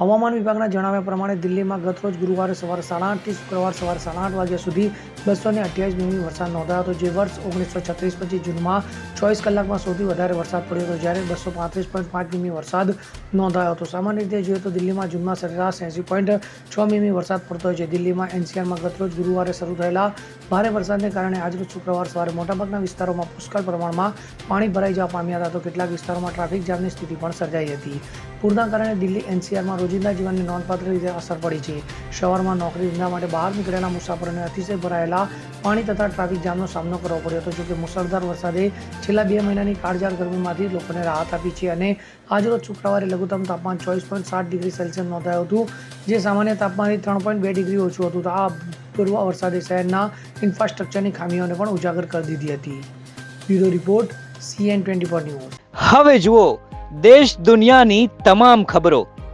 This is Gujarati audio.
હવામાન વિભાગના જણાવ્યા પ્રમાણે દિલ્હીમાં ગતરોજ ગુરુવારે સવારે સાડા આઠથી શુક્રવાર સવારે સાડા આઠ વાગ્યા સુધી બસો ને અઠ્યાવીસ મીમી વરસાદ નોંધાયો હતો, જે વર્ષ ઓગણીસો છત્રીસ પછી જૂનમાં ચોવીસ કલાકમાં સૌથી વધારે વરસાદ પડ્યો હતો, જ્યારે બસો પાંત્રીસ પોઈન્ટ પાંચ મીમી વરસાદ નોંધાયો હતો. સામાન્ય રીતે જોઈએ તો દિલ્હીમાં જૂનમાં સરેરાશ એંસી પોઈન્ટ છ મીમી વરસાદ પડતો હોય છે. દિલ્હીમાં એનસીઆરમાં ગતરોજ ગુરુવારે શરૂ થયેલા ભારે વરસાદને કારણે આજરોજ શુક્રવાર સવારે મોટાભાગના વિસ્તારોમાં પુષ્કળ પ્રમાણમાં પાણી ભરાઈ જવા પામ્યા હતા. તો કેટલાક વિસ્તારોમાં ટ્રાફિક જામની સ્થિતિ પણ સર્જાઈ હતી. પૂરના કારણે દિલ્હી એનસીઆરમાં રોજિંદા જીવનને નોંધપાત્ર રીતે અસર પડી છે. શહેરમાં નોકરી ધંધા માટે બહાર નીકળેલા મુસાફરોને અતિશય ભરાયેલા પાણી તથા ટ્રાફિક જામનો સામનો કરવો પડ્યો હતો, જોકે મુસળધાર વરસાદે છેલ્લા બે મહિનાની કાળઝાળ ગરમીમાંથી લોકોને રાહત આપી છે અને આજરોજ શુક્રવારે લઘુત્તમ તાપમાન ચોવીસ પોઈન્ટ સાત ડિગ્રી સેલ્સિયસ નોંધાયું હતું, જે સામાન્ય તાપમાનથી ત્રણ પોઈન્ટ બે ડિગ્રી ઓછું હતું. આ પૂર્વ વરસાદે શહેરના ઇન્ફ્રાસ્ટ્રક્ચરની ખામીઓને પણ ઉજાગર કરી દીધી હતી. Bureau report CN twenty four news. હવે જુઓ, દેશ દુનિયાની તમામ ખબરો.